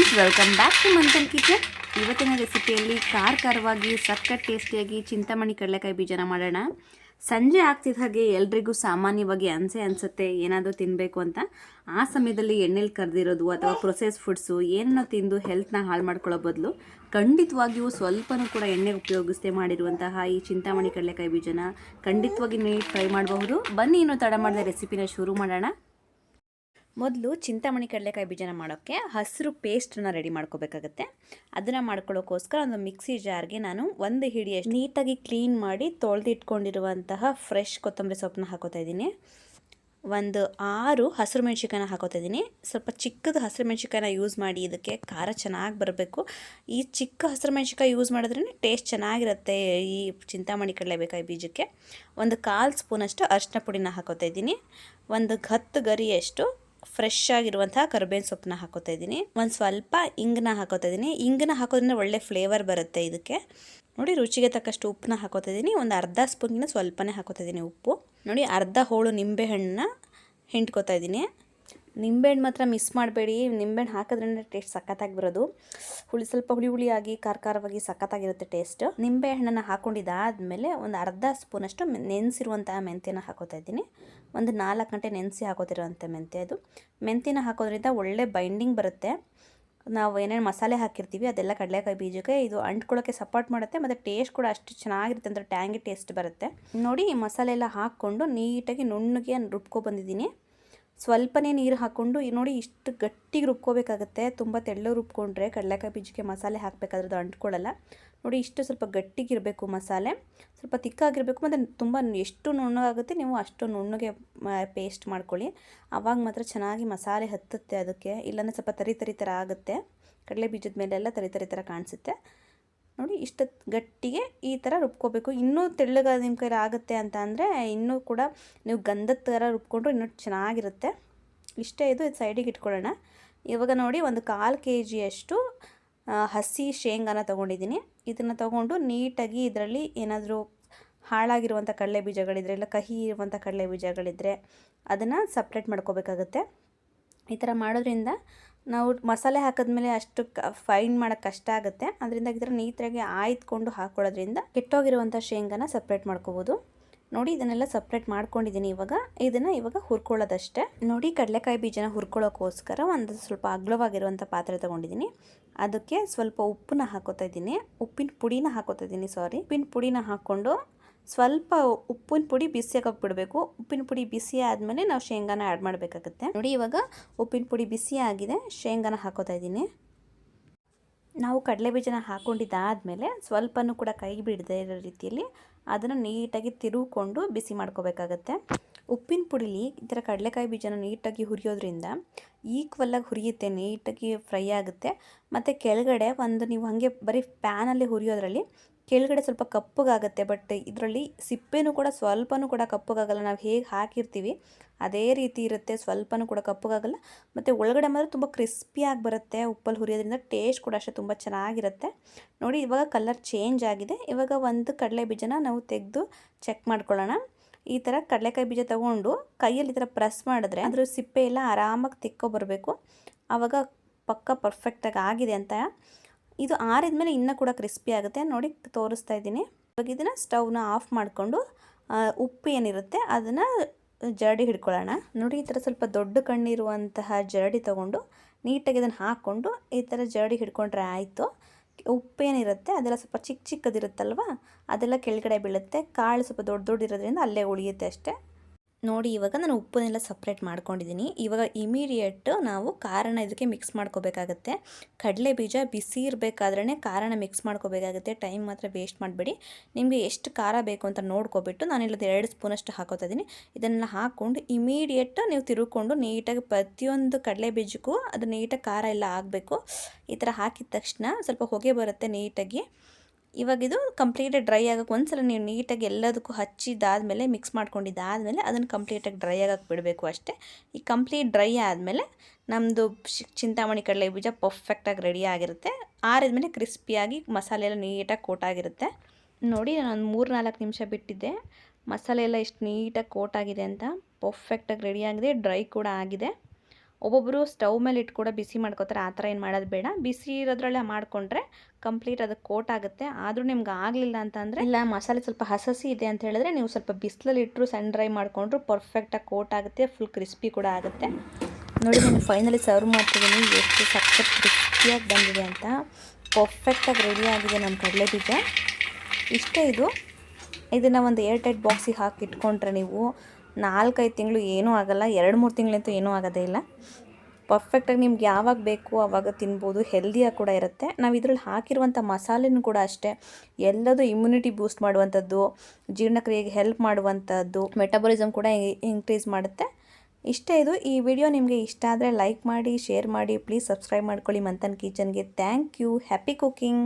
Friends, welcome back to Manthan kitchen. ಇವತ್ತಿನ ರೆಸಿಪಿಯಲ್ಲಿ ಖಾರ ಖಾರವಾಗಿ ಸಕ್ಕರೆ ಟೇಸ್ಟಿಯಾಗಿ ಚಿಂತಾಮಣಿ ಕಡಲೆಕಾಯಿ ಬೀಜನ ಮಾಡೋಣ. ಸಂಜೆ ಆಗ್ತಿದ್ದ ಹಾಗೆ ಎಲ್ರಿಗೂ ಸಾಮಾನ್ಯವಾಗಿ ಅನಿಸೆ ಅನಿಸುತ್ತೆ, ಏನಾದರೂ ತಿನ್ನಬೇಕು ಅಂತ. ಆ ಸಮಯದಲ್ಲಿ ಎಣ್ಣೆಲಿ ಕರೆದಿರೋದು ಅಥವಾ ಪ್ರೊಸೆಸ್ ಫುಡ್ಸು ಏನನ್ನೋ ತಿಂದು ಹೆಲ್ತ್ನ ಹಾಳು ಮಾಡ್ಕೊಳ್ಳೋ ಬದಲು ಖಂಡಿತವಾಗಿಯೂ ಸ್ವಲ್ಪನೂ ಕೂಡ ಎಣ್ಣೆ ಉಪಯೋಗಿಸದೆ ಮಾಡಿರುವಂತಹ ಈ ಚಿಂತಾಮಣಿ ಕಡಲೆಕಾಯಿ ಬೀಜನ ಖಂಡಿತವಾಗಿ ನೀವು ಟ್ರೈ ಮಾಡಬಹುದು. ಬನ್ನಿ, ಇನ್ನು ತಡ ಮಾಡಿದ ರೆಸಿಪಿನ ಶುರು ಮಾಡೋಣ. ಮೊದಲು ಚಿಂತಾಮಣಿ ಕಡಲೆಕಾಯಿ ಬೀಜನ ಮಾಡೋಕ್ಕೆ ಹಸಿರು ಪೇಸ್ಟನ್ನ ರೆಡಿ ಮಾಡ್ಕೋಬೇಕಾಗತ್ತೆ. ಅದನ್ನು ಮಾಡ್ಕೊಳ್ಳೋಕ್ಕೋಸ್ಕರ ಒಂದು ಮಿಕ್ಸಿ ಜಾರ್ಗೆ ನಾನು ಒಂದು ಹಿಡಿಯಷ್ಟು ನೀಟಾಗಿ ಕ್ಲೀನ್ ಮಾಡಿ ತೊಳೆದಿಟ್ಕೊಂಡಿರುವಂತಹ ಫ್ರೆಶ್ ಕೊತ್ತಂಬರಿ ಸೊಪ್ಪನ್ನ ಹಾಕೋತಾ ಇದ್ದೀನಿ. ಒಂದು ಆರು ಹಸಿರು ಮೆಣಸಿಕಾಯನ್ನ ಹಾಕೋತಾ ಇದ್ದೀನಿ. ಸ್ವಲ್ಪ ಚಿಕ್ಕದು ಹಸಿರು ಮೆಣಸಿಕಾಯನ್ನ ಯೂಸ್ ಮಾಡಿ ಇದಕ್ಕೆ ಖಾರ ಚೆನ್ನಾಗಿ ಬರಬೇಕು. ಈ ಚಿಕ್ಕ ಹಸಿರು ಮೆಣಸಿಕಾಯಿ ಯೂಸ್ ಮಾಡಿದ್ರೇ ಟೇಸ್ಟ್ ಚೆನ್ನಾಗಿರುತ್ತೆ ಈ ಚಿಂತಾಮಣಿ ಕಡಲೆಬೇಕಾಯಿ ಬೀಜಕ್ಕೆ. ಒಂದು ಕಾಲು ಸ್ಪೂನಷ್ಟು ಅರಿಶಿನ ಪುಡಿನ ಹಾಕೋತಾ ಇದ್ದೀನಿ. ಒಂದು ಹತ್ತು ಗರಿಯಷ್ಟು ಫ್ರೆಶ್ ಆಗಿರುವಂತಹ ಕರ್ಬೇವಿನ ಸೊಪ್ಪನ್ನ ಹಾಕೋತಾ ಇದ್ದೀನಿ. ಒಂದು ಸ್ವಲ್ಪ ಇಂಗನ್ನ ಹಾಕೋತಾ ಇದ್ದೀನಿ. ಇಂಗನ್ನ ಹಾಕೋದ್ರಿಂದ ಒಳ್ಳೆ ಫ್ಲೇವರ್ ಬರುತ್ತೆ ಇದಕ್ಕೆ. ನೋಡಿ, ರುಚಿಗೆ ತಕ್ಕಷ್ಟು ಉಪ್ಪನ್ನ ಹಾಕೋತಾ ಇದ್ದೀನಿ. ಒಂದು ಅರ್ಧ ಸ್ಪೂನ್ಗಿನ ಸ್ವಲ್ಪನೇ ಹಾಕೋತಾ ಇದ್ದೀನಿ ಉಪ್ಪು. ನೋಡಿ, ಅರ್ಧ ಹೋಳು ನಿಂಬೆಹಣ್ಣನ್ನ ಹಿಂಡ್ಕೋತಾ ಇದ್ದೀನಿ. ನಿಂಬೆಹಣ್ಣು ಮಾತ್ರ ಮಿಸ್ ಮಾಡಬೇಡಿ. ನಿಂಬೆಹಣ್ಣು ಹಾಕೋದ್ರಿಂದ ಟೇಸ್ಟ್ ಸಖತ್ತಾಗಿ ಬರೋದು. ಹುಳಿ ಸ್ವಲ್ಪ ಹುಳಿ ಹುಳಿಯಾಗಿ ಖಾರ ಖಾರವಾಗಿ ಸಖತ್ತಾಗಿರುತ್ತೆ ಟೇಸ್ಟ್ ನಿಂಬೆಹಣ್ಣನ್ನು ಹಾಕ್ಕೊಂಡಿದ್ದಾದಮೇಲೆ ಒಂದು ಅರ್ಧ ಸ್ಪೂನಷ್ಟು ನೆನೆಸಿರುವಂಥ ಮೆಂತ್ಯನ ಹಾಕೋತಾ ಇದ್ದೀನಿ. ಒಂದು ನಾಲ್ಕು ಗಂಟೆ ನೆನೆಸಿ ಹಾಕೋತಿರೋವಂಥ ಮೆಂತ್ಯ ಅದು ಮೆಂತ್ಯನ ಹಾಕೋದ್ರಿಂದ ಒಳ್ಳೆ ಬೈಂಡಿಂಗ್ ಬರುತ್ತೆ. ನಾವು ಏನೇನು ಮಸಾಲೆ ಹಾಕಿರ್ತೀವಿ, ಅದೆಲ್ಲ ಕಡಲೆಕಾಯಿ ಬೀಜಕ್ಕೆ ಇದು ಅಂಟ್ಕೊಳ್ಳೋಕ್ಕೆ ಸಪೋರ್ಟ್ ಮಾಡುತ್ತೆ, ಮತ್ತು ಟೇಸ್ಟ್ ಕೂಡ ಅಷ್ಟು ಚೆನ್ನಾಗಿರುತ್ತೆ ಅಂದರೆ ಟ್ಯಾಂಗಿ ಟೇಸ್ಟ್ ಬರುತ್ತೆ. ನೋಡಿ ಮಸಾಲೆ ಎಲ್ಲ ಹಾಕ್ಕೊಂಡು ನೀಟಾಗಿ ನುಣ್ಣಗೆ ರುಬ್ಕೊ ಬಂದಿದ್ದೀನಿ. ಸ್ವಲ್ಪನೇ ನೀರು ಹಾಕ್ಕೊಂಡು ನೋಡಿ ಇಷ್ಟು ಗಟ್ಟಿಗೆ ರುಬ್ಕೋಬೇಕಾಗತ್ತೆ. ತುಂಬ ತೆಳ್ಳಗೆ ರುಬ್ಕೊಂಡ್ರೆ ಕಡಲೆಕಾಯಿ ಬೀಜಕ್ಕೆ ಮಸಾಲೆ ಹಾಕಬೇಕಾದ್ರೆ ಅದು ಅಂಟ್ಕೊಳ್ಳಲ್ಲ. ನೋಡಿ ಇಷ್ಟು ಸ್ವಲ್ಪ ಗಟ್ಟಿಗಿರಬೇಕು ಮಸಾಲೆ. ಸ್ವಲ್ಪ ತಿಕ್ಕಾಗಿರಬೇಕು, ಮತ್ತು ತುಂಬ ಎಷ್ಟು ನುಣ್ಣಗಾಗುತ್ತೆ ನೀವು ಅಷ್ಟು ನುಣ್ಣಗೆ ಪೇಸ್ಟ್ ಮಾಡ್ಕೊಳ್ಳಿ. ಆವಾಗ ಮಾತ್ರ ಚೆನ್ನಾಗಿ ಮಸಾಲೆ ಹತ್ತುತ್ತೆ ಅದಕ್ಕೆ. ಇಲ್ಲಾಂದರೆ ಸ್ವಲ್ಪ ತರಿ ತರಿ ಥರ ಆಗುತ್ತೆ. ಕಡಲೆ ಬೀಜದ ಮೇಲೆಲ್ಲ ತರಿ ತರಿ ಥರ ಕಾಣಿಸುತ್ತೆ. ನೋಡಿ ಇಷ್ಟು ಗಟ್ಟಿಗೆ ಈ ಥರ ರುಬ್ಕೋಬೇಕು. ಇನ್ನೂ ತೆಳ್ಳಗಾದ ನಿಮ್ಮ ಕೈಲಿ ಆಗುತ್ತೆ ಅಂತ ಅಂದರೆ, ಇನ್ನೂ ಕೂಡ ನೀವು ಗಂಧದ ಥರ ರುಬ್ಕೊಂಡ್ರು ಇನ್ನೂ ಚೆನ್ನಾಗಿರುತ್ತೆ. ಇಷ್ಟೇ ಇದು ಇದು ಸೈಡಿಗೆ ಇಟ್ಕೊಳ್ಳೋಣ. ಇವಾಗ ನೋಡಿ, ಒಂದು ಕಾಲು ಕೆ ಜಿಯಷ್ಟು ಹಸಿ ಶೇಂಗಾನ ತೊಗೊಂಡಿದ್ದೀನಿ. ಇದನ್ನು ತೊಗೊಂಡು ನೀಟಾಗಿ ಇದರಲ್ಲಿ ಏನಾದರೂ ಹಾಳಾಗಿರುವಂಥ ಕಡಲೆ ಬೀಜಗಳಿದ್ರೆ ಇಲ್ಲ ಕಹಿ ಇರುವಂಥ ಕಡಲೆ ಬೀಜಗಳಿದ್ದರೆ ಅದನ್ನು ಸಪ್ರೇಟ್ ಮಾಡ್ಕೋಬೇಕಾಗತ್ತೆ. ಈ ಥರ ಮಾಡೋದ್ರಿಂದ ನಾವು ಮಸಾಲೆ ಹಾಕಿದ್ಮೇಲೆ ಅಷ್ಟು ಫೈನ್ ಮಾಡೋಕೆ ಕಷ್ಟ ಆಗುತ್ತೆ. ಅದರಿಂದ ಇದರ ನೀಟಾಗಿ ಆಯ್ದುಕೊಂಡು ಹಾಕ್ಕೊಳ್ಳೋದ್ರಿಂದ ಕೆಟ್ಟೋಗಿರುವಂಥ ಶೇಂಗಾನ ಸಪ್ರೇಟ್ ಮಾಡ್ಕೋಬೋದು. ನೋಡಿ, ಇದನ್ನೆಲ್ಲ ಸಪ್ರೇಟ್ ಮಾಡ್ಕೊಂಡಿದ್ದೀನಿ ಇವಾಗ. ಇದನ್ನು ಇವಾಗ ಹುರ್ಕೊಳ್ಳೋದಷ್ಟೇ. ನೋಡಿ, ಕಡಲೆಕಾಯಿ ಬೀಜನ ಹುರ್ಕೊಳ್ಳೋಕ್ಕೋಸ್ಕರ ಒಂದು ಸ್ವಲ್ಪ ಅಗ್ಲವಾಗಿರುವಂಥ ಪಾತ್ರೆ ತೊಗೊಂಡಿದ್ದೀನಿ. ಅದಕ್ಕೆ ಸ್ವಲ್ಪ ಉಪ್ಪನ್ನ ಹಾಕೋತಾ ಇದ್ದೀನಿ. ಉಪ್ಪಿನ ಪುಡಿನ ಹಾಕೋತಾ ಇದ್ದೀನಿ ಸಾರಿ ಉಪ್ಪಿನ ಪುಡಿನ ಹಾಕ್ಕೊಂಡು ಸ್ವಲ್ಪ ಉಪ್ಪಿನ ಪುಡಿ ಬಿಸಿಯಾಗಿ ಉಪ್ಪಿನ ಪುಡಿ ಬಿಸಿ ಆದಮೇಲೆ ನಾವು ಶೇಂಗಾನ ಆ್ಯಡ್ ಮಾಡಬೇಕಾಗುತ್ತೆ. ನೋಡಿ ಇವಾಗ ಉಪ್ಪಿನ ಪುಡಿ ಬಿಸಿ ಆಗಿದೆ, ಶೇಂಗಾನ ಹಾಕೋತಾ ಇದ್ದೀನಿ. ನಾವು ಕಡಲೆ ಬೀಜನ ಹಾಕ್ಕೊಂಡಿದ್ದಾದಮೇಲೆ ಸ್ವಲ್ಪನೂ ಕೂಡ ಕೈ ಬಿಡದೆ ಇರೋ ರೀತಿಯಲ್ಲಿ ಅದನ್ನು ನೀಟಾಗಿ ತಿರುಗಿಕೊಂಡು ಬಿಸಿ ಮಾಡ್ಕೋಬೇಕಾಗತ್ತೆ. ಉಪ್ಪಿನ ಪುಡಿಲಿ ಈ ಥರ ಕಡಲೆಕಾಯಿ ಬೀಜನ ನೀಟಾಗಿ ಹುರಿಯೋದ್ರಿಂದ ಈಕ್ವಲ್ಲಾಗಿ ಹುರಿಯುತ್ತೆ, ನೀಟಾಗಿ ಫ್ರೈ ಆಗುತ್ತೆ. ಮತ್ತು ಕೆಳಗಡೆ ಒಂದು ನೀವು ಹಾಗೆ ಬರೀ ಪ್ಯಾನಲ್ಲಿ ಹುರಿಯೋದ್ರಲ್ಲಿ ಕೆಳಗಡೆ ಸ್ವಲ್ಪ ಕಪ್ಪಗಾಗುತ್ತೆ ಬಟ್ ಇದರಲ್ಲಿ ಸಿಪ್ಪೆನೂ ಕೂಡ ಸ್ವಲ್ಪನೂ ಕೂಡ ಕಪ್ಪಗಾಗಲ್ಲ. ನಾವು ಹೇಗೆ ಹಾಕಿರ್ತೀವಿ, ಅದೇ ರೀತಿ ಇರುತ್ತೆ, ಸ್ವಲ್ಪನೂ ಕೂಡ ಕಪ್ಪಗಾಗಲ್ಲ. ಮತ್ತು ಒಳಗಡೆ ಮಾತ್ರ ತುಂಬ ಕ್ರಿಸ್ಪಿಯಾಗಿ ಬರುತ್ತೆ ಉಪ್ಪಲ್ಲಿ ಹುರಿಯೋದ್ರಿಂದ ಟೇಸ್ಟ್ ಕೂಡ ಅಷ್ಟೇ ತುಂಬ ಚೆನ್ನಾಗಿರುತ್ತೆ. ನೋಡಿ, ಇವಾಗ ಕಲರ್ ಚೇಂಜ್ ಆಗಿದೆ. ಇವಾಗ ಒಂದು ಕಡಲೆ ಬೀಜನ ನಾವು ತೆಗೆದು ಚೆಕ್ ಮಾಡ್ಕೊಳ್ಳೋಣ. ಈ ಥರ ಕಡಲೆಕಾಯಿ ಬೀಜ ತೊಗೊಂಡು ಕೈಯಲ್ಲಿ ಈ ಥರ ಪ್ರೆಸ್ ಮಾಡಿದ್ರೆ ಅದ್ರ ಸಿಪ್ಪೆ ಎಲ್ಲ ಆರಾಮಾಗಿ ತಿಕ್ಕೋ ಬರಬೇಕು ಆವಾಗ ಪಕ್ಕ ಪರ್ಫೆಕ್ಟಾಗಿ ಆಗಿದೆ ಅಂತ ಇದು ಆರಿದ ಮೇಲೆ ಇನ್ನೂ ಕೂಡ ಕ್ರಿಸ್ಪಿ ಆಗುತ್ತೆ. ನೋಡಿ, ತೋರಿಸ್ತಾ ಇದ್ದೀನಿ. ಇವಾಗ ಇದನ್ನು ಸ್ಟವ್ನ ಆಫ್ ಮಾಡಿಕೊಂಡು ಉಪ್ಪು ಏನಿರುತ್ತೆ ಅದನ್ನು ಜರಡಿ ಹಿಡ್ಕೊಳ್ಳೋಣ. ನೋಡಿ, ಈ ಥರ ಸ್ವಲ್ಪ ದೊಡ್ಡ ಕಣ್ಣಿರುವಂತಹ ಜರಡಿ ತೊಗೊಂಡು ನೀಟಾಗಿ ಇದನ್ನು ಹಾಕ್ಕೊಂಡು ಈ ಥರ ಜರಡಿ ಹಿಡ್ಕೊಂಡ್ರೆ ಆಯಿತು. ಉಪ್ಪೇನಿರುತ್ತೆ ಅದೆಲ್ಲ ಸ್ವಲ್ಪ ಚಿಕ್ಕ ಚಿಕ್ಕದಿರುತ್ತಲ್ವ, ಅದೆಲ್ಲ ಕೆಳಗಡೆ ಬೀಳುತ್ತೆ. ಕಾಳು ಸ್ವಲ್ಪ ದೊಡ್ಡ ದೊಡ್ಡ ಇರೋದ್ರಿಂದ ಅಲ್ಲೇ ಉಳಿಯುತ್ತೆ ಅಷ್ಟೇ. ನೋಡಿ, ಇವಾಗ ನಾನು ಉಪ್ಪನ್ನೆಲ್ಲ ಸಪ್ರೇಟ್ ಮಾಡ್ಕೊಂಡಿದ್ದೀನಿ. ಇವಾಗ ಇಮಿಡಿಯೇಟ್ ನಾವು ಖಾರನ ಇದಕ್ಕೆ ಮಿಕ್ಸ್ ಮಾಡ್ಕೋಬೇಕಾಗತ್ತೆ. ಕಡಲೆ ಬೀಜ ಬಿಸಿ ಇರಬೇಕಾದ್ರೆ ಖಾರನ ಮಿಕ್ಸ್ ಮಾಡ್ಕೋಬೇಕಾಗುತ್ತೆ. ಟೈಮ್ ಮಾತ್ರ ವೇಸ್ಟ್ ಮಾಡಬೇಡಿ. ನಿಮಗೆ ಎಷ್ಟು ಖಾರ ಬೇಕು ಅಂತ ನೋಡ್ಕೊಬಿಟ್ಟು ನಾನಿಲ್ಲದ ಎರಡು ಸ್ಪೂನಷ್ಟು ಹಾಕೋತಾ ಇದ್ದೀನಿ. ಇದನ್ನೆಲ್ಲ ಹಾಕ್ಕೊಂಡು ಇಮಿಡಿಯೇಟ್ ನೀವು ತಿರುಕೊಂಡು ನೀಟಾಗಿ ಪ್ರತಿಯೊಂದು ಕಡಲೆ ಬೀಜಕ್ಕೂ ಅದು ನೀಟಾಗಿ ಖಾರ ಎಲ್ಲ ಆಗಬೇಕು. ಈ ಥರ ಹಾಕಿದ ತಕ್ಷಣ ಸ್ವಲ್ಪ ಹೊಗೆ ಬರುತ್ತೆ ನೀಟಾಗಿ. ಇವಾಗ ಇದು ಕಂಪ್ಲೀಟಾಗಿ ಡ್ರೈ ಆಗೋಕ್ಕೆ ಒಂದ್ಸಲ ನೀವು ನೀಟಾಗಿ ಎಲ್ಲದಕ್ಕೂ ಹಚ್ಚಿದಾದಮೇಲೆ ಮಿಕ್ಸ್ ಮಾಡ್ಕೊಂಡಿದ್ದಾದಮೇಲೆ ಅದನ್ನು ಕಂಪ್ಲೀಟಾಗಿ ಡ್ರೈ ಆಗಕ್ಕೆ ಬಿಡಬೇಕು ಅಷ್ಟೇ. ಈ ಕಂಪ್ಲೀಟ್ ಡ್ರೈ ಆದಮೇಲೆ ನಮ್ಮದು ಚಿಂತಾಮಣಿ ಕಡಲೆ ಬೀಜ ಪರ್ಫೆಕ್ಟಾಗಿ ರೆಡಿ ಆಗಿರುತ್ತೆ. ಆರಿದ್ಮೇಲೆ ಕ್ರಿಸ್ಪಿಯಾಗಿ ಮಸಾಲೆ ಎಲ್ಲ ನೀಟಾಗಿ ಕೋಟಾಗಿರುತ್ತೆ ನೋಡಿ ನಾನು ಮೂರು ನಾಲ್ಕು ನಿಮಿಷ ಬಿಟ್ಟಿದ್ದೆ. ಮಸಾಲೆ ಎಲ್ಲ ಎಷ್ಟು ನೀಟಾಗಿ ಕೋಟಾಗಿದೆ ಅಂತ. ಪರ್ಫೆಕ್ಟಾಗಿ ರೆಡಿಯಾಗಿದೆ ಡ್ರೈ ಕೂಡ ಆಗಿದೆ. ಒಬ್ಬೊಬ್ಬರು ಸ್ಟವ್ ಮೇಲೆ ಇಟ್ಟು ಕೂಡ ಬಿಸಿ ಮಾಡ್ಕೋತಾರೆ, ಆ ಥರ ಏನು ಮಾಡೋದು ಬೇಡ. ಬಿಸಿ ಇರೋದ್ರಲ್ಲೇ ಮಾಡಿಕೊಂಡ್ರೆ ಕಂಪ್ಲೀಟ್ ಅದು ಕೋಟ್ ಆಗುತ್ತೆ. ಆದರೂ ನಿಮ್ಗೆ ಆಗಲಿಲ್ಲ ಅಂತಂದರೆ ಇಲ್ಲ, ಮಸಾಲೆ ಸ್ವಲ್ಪ ಹಸಸಿ ಇದೆ ಅಂತ ಹೇಳಿದ್ರೆ ನೀವು ಸ್ವಲ್ಪ ಬಿಸಿಲಲ್ಲಿ ಇಟ್ಟರು ಸಣ್ಣ ಡ್ರೈ ಮಾಡಿಕೊಂಡ್ರು ಪರ್ಫೆಕ್ಟಾಗಿ ಕೋಟ್ ಆಗುತ್ತೆ, ಫುಲ್ ಕ್ರಿಸ್ಪಿ ಕೂಡ ಆಗುತ್ತೆ. ನೋಡಿ, ನಾನು ಫೈನಲಿ ಸರ್ವ್ ಮಾಡ್ತಿದ್ದೀನಿ. ಎಷ್ಟು ಸಖತ್ ಕ್ರಿಸ್ಪಿಯಾಗಿ ಬಂದಿದೆ ಅಂತ. ಪರ್ಫೆಕ್ಟಾಗಿ ರೆಡಿ ಆಗಿದೆ ನಮ್ಮ ಕಡಲೆ ಬೀಜ ಇಷ್ಟೇ ಇದು. ಇದನ್ನು ಒಂದು ಏರ್ಟೈಟ್ ಬಾಕ್ಸಿಗೆ ಹಾಕಿ ಇಟ್ಕೊಂಡ್ರೆ ನೀವು ನಾಲ್ಕೈದು ತಿಂಗಳು ಏನೂ ಆಗೋಲ್ಲ, ಎರಡು, ಮೂರು ತಿಂಗಳಂತೂ ಏನೂ ಆಗೋದೇ ಇಲ್ಲ. ಪರ್ಫೆಕ್ಟಾಗಿ ನಿಮ್ಗೆ ಯಾವಾಗ ಬೇಕು ಆವಾಗ ತಿನ್ಬೋದು ಹೆಲ್ದಿಯಾಗಿ ಕೂಡ ಇರುತ್ತೆ. ನಾವು ಇದರಲ್ಲಿ ಹಾಕಿರುವಂಥ ಮಸಾಲೆನೂ ಕೂಡ ಅಷ್ಟೇ. ಎಲ್ಲದೂ ಇಮ್ಯುನಿಟಿ ಬೂಸ್ಟ್ ಮಾಡುವಂಥದ್ದು, ಜೀರ್ಣಕ್ರಿಯೆಗೆ ಹೆಲ್ಪ್ ಮಾಡುವಂಥದ್ದು ಮೆಟಬಲಿಸಮ್ ಕೂಡ ಇನ್ಕ್ರೀಸ್ ಮಾಡುತ್ತೆ. ಇಷ್ಟೇ ಇದು. ಈ ವಿಡಿಯೋ ನಿಮಗೆ ಇಷ್ಟ ಆದರೆ ಲೈಕ್ ಮಾಡಿ ಶೇರ್ ಮಾಡಿ ಪ್ಲೀಸ್ ಸಬ್ಸ್ಕ್ರೈಬ್ ಮಾಡ್ಕೊಳ್ಳಿ Manthan ಕಿಚನ್ಗೆ. Thank you happy cooking